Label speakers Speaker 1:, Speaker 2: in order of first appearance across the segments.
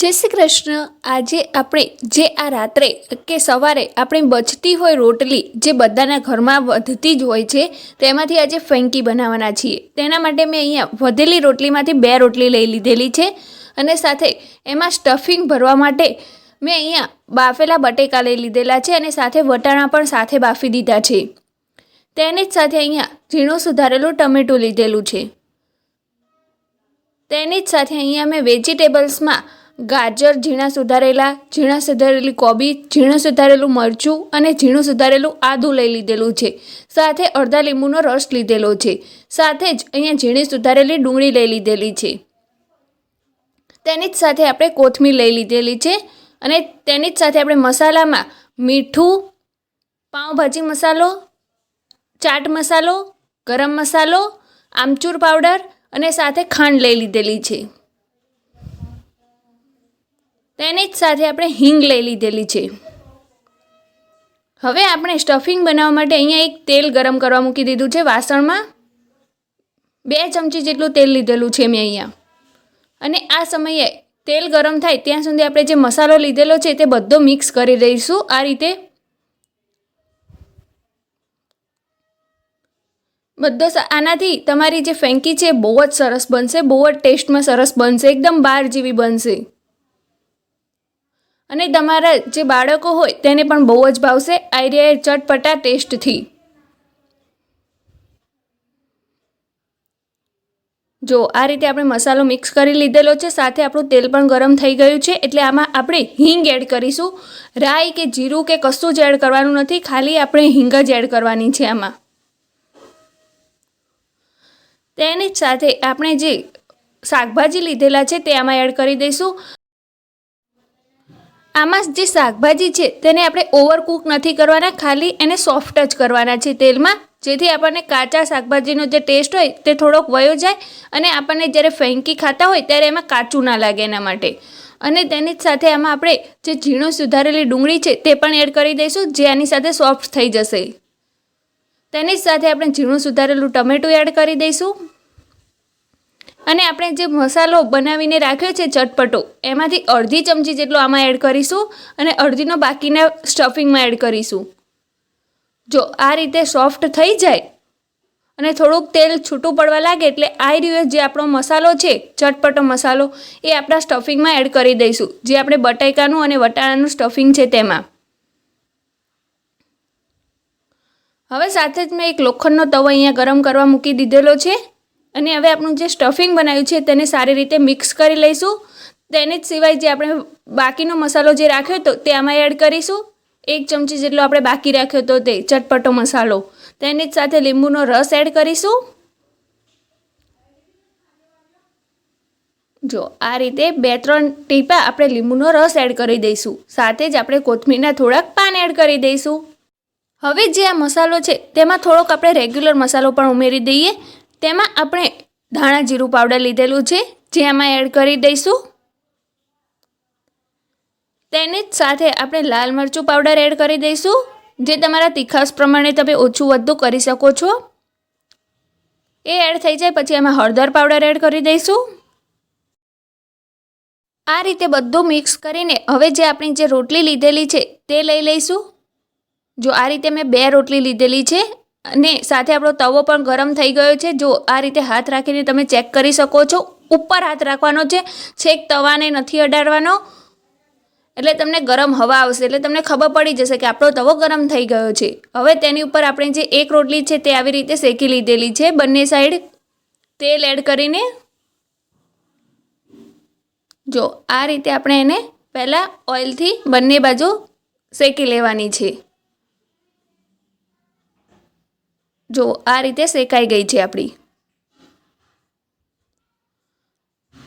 Speaker 1: જય શ્રી કૃષ્ણ. આજે આપણે જે આ રાત્રે કે સવારે આપણી બચતી હોય રોટલી જે બધાના ઘરમાં વધતી જ હોય છે, તેમાંથી આજે ફેંકી બનાવવાના છીએ. તેના માટે મેં અહીંયા વધેલી રોટલીમાંથી બે રોટલી લઈ લીધેલી છે અને સાથે એમાં સ્ટફિંગ ભરવા માટે મેં અહીંયા બાફેલા બટેકા લઈ લીધેલા છે અને સાથે વટાણા પણ સાથે બાફી દીધા છે. તેની જ સાથે અહીંયા ઝીણું સુધારેલું ટમેટું લીધેલું છે. તેની જ સાથે અહીંયા મેં વેજીટેબલ્સમાં ગાજર ઝીણા સુધારેલા, ઝીણા સુધારેલી કોબી, ઝીણું સુધારેલું મરચું અને ઝીણું સુધારેલું આદું લઈ લીધેલું છે. સાથે અડધા લીંબુનો રસ લીધેલો છે. સાથે જ અહીંયા ઝીણી સુધારેલી ડુંગળી લઈ લીધેલી છે. તેની જ સાથે આપણે કોથમીર લઈ લીધેલી છે અને તેની જ સાથે આપણે મસાલામાં મીઠું, પાઉંભાજી મસાલો, ચાટ મસાલો, ગરમ મસાલો, આમચૂર પાવડર અને સાથે ખાંડ લઈ લીધેલી છે. તેની જ સાથે આપણે હિંગ લઈ લીધેલી છે. હવે આપણે સ્ટફિંગ બનાવવા માટે અહીંયા એક તેલ ગરમ કરવા મૂકી દીધું છે વાસણમાં. બે ચમચી જેટલું તેલ લીધેલું છે મેં અહીંયા. અને આ સમયે તેલ ગરમ થાય ત્યાં સુધી આપણે જે મસાલો લીધેલો છે તે બધો મિક્સ કરી દઈશું આ રીતે. બધો આનાથી તમારી જે ફેંકી છે બહુ જ સરસ બનશે, બહુ જ ટેસ્ટમાં સરસ બનશે, એકદમ બાર જેવી બનશે. અને તમારા જે બાળકો હોય તેને પણ બહુ જ ભાવશે. આઈડિયા ચટપટા ટેસ્ટથી જો, આ રીતે આપણે મસાલો મિક્સ કરી લીધેલો છે, સાથે આપણું તેલ પણ ગરમ થઈ ગયું છે, એટલે આમાં આપણે હિંગ એડ કરીશું. રાઈ કે જીરું કે કશું જ એડ કરવાનું નથી, ખાલી આપણે હિંગ જ એડ કરવાની છે આમાં. તેની જ સાથે આપણે જે શાકભાજી લીધેલા છે, તે આમાં એડ કરી દઈશું. આમાં જે શાકભાજી છે તેને આપણે ઓવરકૂક નથી કરવાના, ખાલી એને સોફ્ટ જ કરવાના છે તેલમાં, જેથી આપણને કાચા શાકભાજીનો જે ટેસ્ટ હોય તે થોડોક વયો જાય અને આપણને જ્યારે ફેંકી ખાતા હોય ત્યારે એમાં કાચું ના લાગે એના માટે. અને તેની જ સાથે આમાં આપણે જે ઝીણું સુધારેલી ડુંગળી છે તે પણ એડ કરી દઈશું, જે આની સાથે સોફ્ટ થઈ જશે. તેની જ સાથે આપણે ઝીણું સુધારેલું ટમેટું એડ કરી દઈશું. અને આપણે જે મસાલો બનાવીને રાખ્યો છે ચટપટો, એમાંથી અડધી ચમચી જેટલો આમાં એડ કરીશું અને અડધીનો બાકીના સ્ટફિંગમાં એડ કરીશું. જો આ રીતે સોફ્ટ થઈ જાય અને થોડુંક તેલ છૂટું પડવા લાગે એટલે આ રહ્યો જે આપણો મસાલો છે, ચટપટો મસાલો, એ આપણા સ્ટફિંગમાં એડ કરી દઈશું. જે આપણે બટાકાનું અને વટાણાનું સ્ટફિંગ છે તેમાં. હવે સાથે જ મેં એક લોખંડનો તવો અહીંયા ગરમ કરવા મૂકી દીધેલો છે. અને હવે આપણું જે સ્ટફિંગ બનાવ્યું છે તેને સારી રીતે મિક્સ કરી લઈશું. તેને જ સિવાય જે આપણે બાકીનો મસાલો જે રાખ્યો હતો તે આમાં એડ કરીશું. એક ચમચી જેટલો આપણે બાકી રાખ્યો હતો તે ચટપટો મસાલો. તેની જ સાથે લીંબુનો રસ એડ કરીશું. જો, આ રીતે બે, ત્રણ ટીપા આપણે લીંબુનો રસ એડ કરી દઈશું. સાથે જ આપણે કોથમીરના થોડાક પાન એડ કરી દઈશું. હવે જે આ મસાલો છે તેમાં થોડોક આપણે રેગ્યુલર મસાલો પણ ઉમેરી દઈએ. તેમાં આપણે ધાણા જીરું પાવડર લીધેલું છે, જે આમાં એડ કરી દઈશું. તેની જ સાથે આપણે લાલ મરચું પાવડર એડ કરી દઈશું, જે તમારા તીખાસ પ્રમાણે તમે ઓછું વધુ કરી શકો છો. એ એડ થઈ જાય પછી એમાં હળદર પાવડર એડ કરી દઈશું. આ રીતે બધું મિક્સ કરીને હવે જે આપણી જે રોટલી લીધેલી છે, તે લઈ લઈશું. જો આ રીતે મેં બે રોટલી લીધેલી છે અને સાથે આપણો તવો પણ ગરમ થઈ ગયો છે. જો આ રીતે હાથ રાખીને તમે ચેક કરી શકો છો. ઉપર હાથ રાખવાનો છે. છેક તવાને નથી અડાડવાનો. એટલે તમને ગરમ હવા આવશે. એટલે તમને ખબર પડી જશે કે આપણો તવો ગરમ થઈ ગયો છે. હવે તેની ઉપર આપણે જે એક રોટલી છે તે આવી રીતે શેકી લીધેલી છે. બંને સાઈડ તેલ એડ કરીને. જો આ રીતે આપણે એને પહેલાં ઓઇલથી બંને બાજુ શેકી લેવાની છે. જો આ રીતે શેકાઈ ગઈ છે આપણી.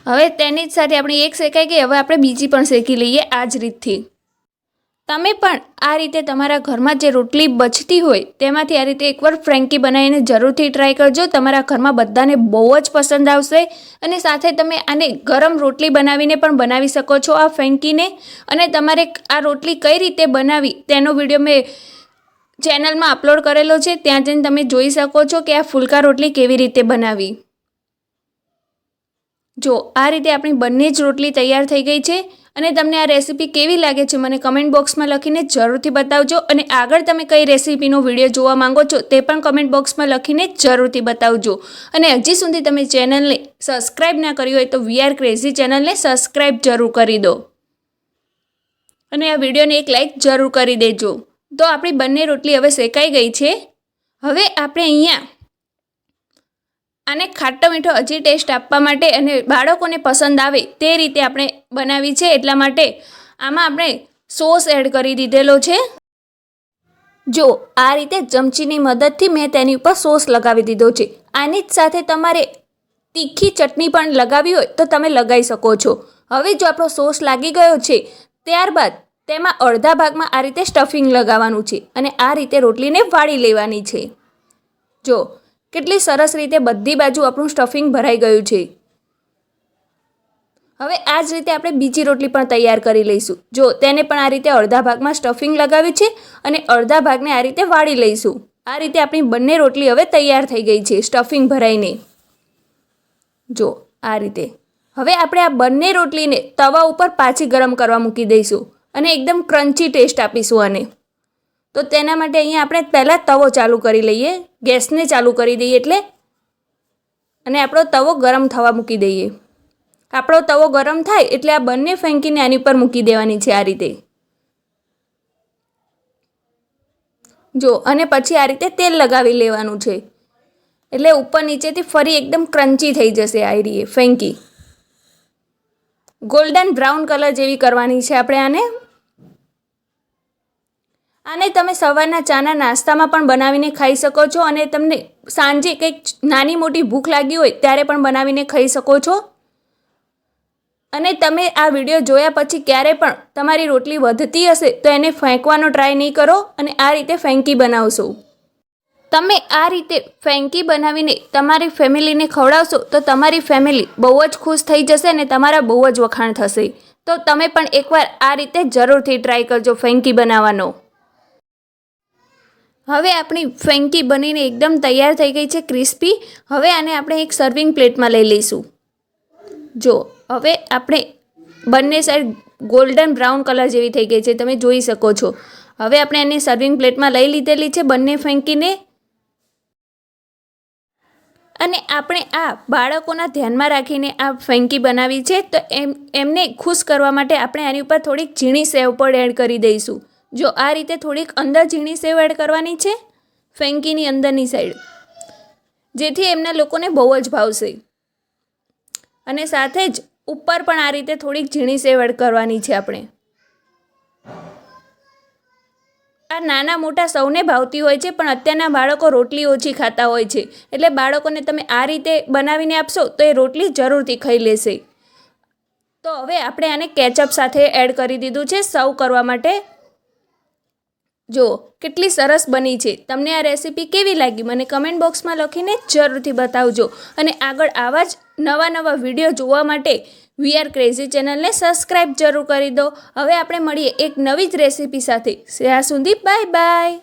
Speaker 1: હવે તેની જ સાથે આપણી એક શેકાઈ ગઈ, હવે આપણે બીજી પણ શેકી લઈએ આ જ રીતથી. તમે પણ આ રીતે તમારા ઘરમાં જે રોટલી બચતી હોય, તેમાંથી આ રીતે એકવાર ફ્રેન્કી બનાવીને જરૂરથી ટ્રાય કરજો. તમારા ઘરમાં બધાને બહુ જ પસંદ આવશે અને સાથે તમે આને ગરમ રોટલી બનાવીને પણ બનાવી શકો છો આ ફ્રેન્કીને. અને તમારે આ રોટલી કઈ રીતે બનાવી તેનો વીડિયો મેં ચેનલમાં અપલોડ કરેલો છે, ત્યાં જઈને તમે જોઈ શકો છો કે આ ફુલકા રોટલી કેવી રીતે બનાવી. જો, આ રીતે આપણી બંને જ રોટલી તૈયાર થઈ ગઈ છે અને તમને આ રેસીપી કેવી લાગે છે, મને કમેન્ટ બોક્સમાં લખીને જરૂરથી બતાવજો અને આગળ તમે કઈ રેસીપીનો વીડિયો જોવા માંગો છો, તે પણ કમેન્ટ બોક્સમાં લખીને જરૂરથી બતાવજો. અને હજી સુધી તમે ચેનલને સબસ્ક્રાઈબ ના કરી હોય તો વીઆર ક્રેઝી ચેનલને સબસ્ક્રાઈબ જરૂર કરી દો. અને આ વિડીયોને એક લાઈક જરૂર કરી દેજો. તો આપણી બંને રોટલી હવે શેકાઈ ગઈ છે. હવે આપણે અહીંયા આને ખાટો મીઠો હજી ટેસ્ટ આપવા માટે અને બાળકોને પસંદ આવે તે રીતે આપણે બનાવી છે. એટલા માટે આમાં આપણે સોસ એડ કરી દીધેલો છે. જો આ રીતે ચમચીની મદદથી મેં તેની ઉપર સોસ લગાવી દીધો છે. આની જ સાથે તમારે તીખી ચટણી પણ લગાવી હોય તો તમે લગાવી શકો છો. હવે જો આપણો સોસ લાગી ગયો છે, ત્યારબાદ તેમાં અડધા ભાગમાં આ રીતે સ્ટફિંગ લગાવવાનું છે અને આ રીતે રોટલીને વાળી લેવાની છે. જો, કેટલી સરસ રીતે બધી બાજુ આપણું સ્ટફિંગ ભરાઈ ગયું છે. હવે આ જ રીતે આપણે બીજી રોટલી પણ તૈયાર કરી લઈશું. જો, તેને પણ આ રીતે અડધા ભાગમાં સ્ટફિંગ લગાવ્યું છે અને અડધા ભાગને આ રીતે વાળી લઈશું. આ રીતે આપણી બંને રોટલી હવે તૈયાર થઈ ગઈ છે સ્ટફિંગ ભરાઈને. જો, આ રીતે. હવે આપણે આ બંને રોટલીને તવા ઉપર પાછી ગરમ કરવા મૂકી દઈશું. અને એકદમ ક્રન્ચી ટેસ્ટ આપીશું આને. તો તેના માટે અહીંયા આપણે પહેલાં તવો ચાલુ કરી લઈએ, ગેસને ચાલુ કરી દઈએ એટલે અને આપણો તવો ગરમ થવા મૂકી દઈએ. આપણો તવો ગરમ થાય એટલે આ બંને ફેંકીને આની પર મૂકી દેવાની છે આ રીતે. જો, અને પછી આ રીતે તેલ લગાવી લેવાનું છે. એટલે ઉપર નીચેથી ફરી એકદમ ક્રન્ચી થઈ જશે આ રીએ ફેંકી. ગોલ્ડન બ્રાઉન કલર જેવી કરવાની છે આપણે આને. આને તમે સવારના ચાના નાસ્તામાં પણ બનાવીને ખાઈ શકો છો અને તમને સાંજે કંઈક નાની મોટી ભૂખ લાગી હોય ત્યારે પણ બનાવીને ખાઈ શકો છો. અને તમે આ વીડિયો જોયા પછી ક્યારે પણ તમારી રોટલી વધતી હશે તો એને ફેંકવાનો ટ્રાય નહીં કરો અને આ રીતે ફેંકી બનાવશો. તમે આ રીતે ફેંકી બનાવીને તમારી ફેમિલીને ખવડાવશો તો તમારી ફેમિલી બહુ જ ખુશ થઈ જશે અને તમારા બહુ જ વખાણ થશે. તો તમે પણ એકવાર આ રીતે જરૂરથી ટ્રાય કરજો ફેંકી બનાવવાનો. હવે આપણી ફેંકી બનીને એકદમ તૈયાર થઈ ગઈ છે ક્રિસ્પી. હવે આને આપણે એક સર્વિંગ પ્લેટમાં લઈ લઈશું. જો, હવે આપણે બંને સાઈડ ગોલ્ડન બ્રાઉન કલર જેવી થઈ ગઈ છે, તમે જોઈ શકો છો. હવે આપણે એને સર્વિંગ પ્લેટમાં લઈ લીધેલી છે બંને ફેંકીને અને આપણે આ બાળકોના ધ્યાનમાં રાખીને આ ફેંકી બનાવી છે, તો એમ, એમને ખુશ કરવા માટે આપણે આની ઉપર થોડીક ઝીણી સેવ પણ એડ કરી દઈશું. જો આ રીતે થોડીક અંદર ઝીણી સેવ કરવાની છે, ફેંકીની અંદરની સાઈડ જેથી એમના લોકોને બહુ જ ભાવશે અને સાથે જ ઉપર પણ આ રીતે થોડીક ઝીણી સેવ કરવાની છે આપણે. આ નાના મોટા સૌને ભાવતી હોય છે, પણ અત્યારના બાળકો રોટલી ઓછી ખાતા હોય છે. એટલે બાળકોને તમે આ રીતે બનાવીને આપશો, તો એ રોટલી જરૂરથી ખાઈ લેશે. તો હવે આપણે આને કેચઅપ સાથે એડ કરી દીધું છે, સર્વ કરવા માટે. જો, કેટલી સરસ બની છે. તમને આ રેસીપી કેવી લાગી? મને કમેન્ટ બોક્સમાં લખીને જરૂરથી બતાવજો. અને આગળ આવા જ નવા નવા વીડિયો જોવા માટે વી આર ક્રેઝી ચેનલને સબસ્ક્રાઈબ જરૂર કરી દો. હવે આપણે મળીએ એક નવી જ રેસીપી સાથે. ત્યાં સુધી બાય બાય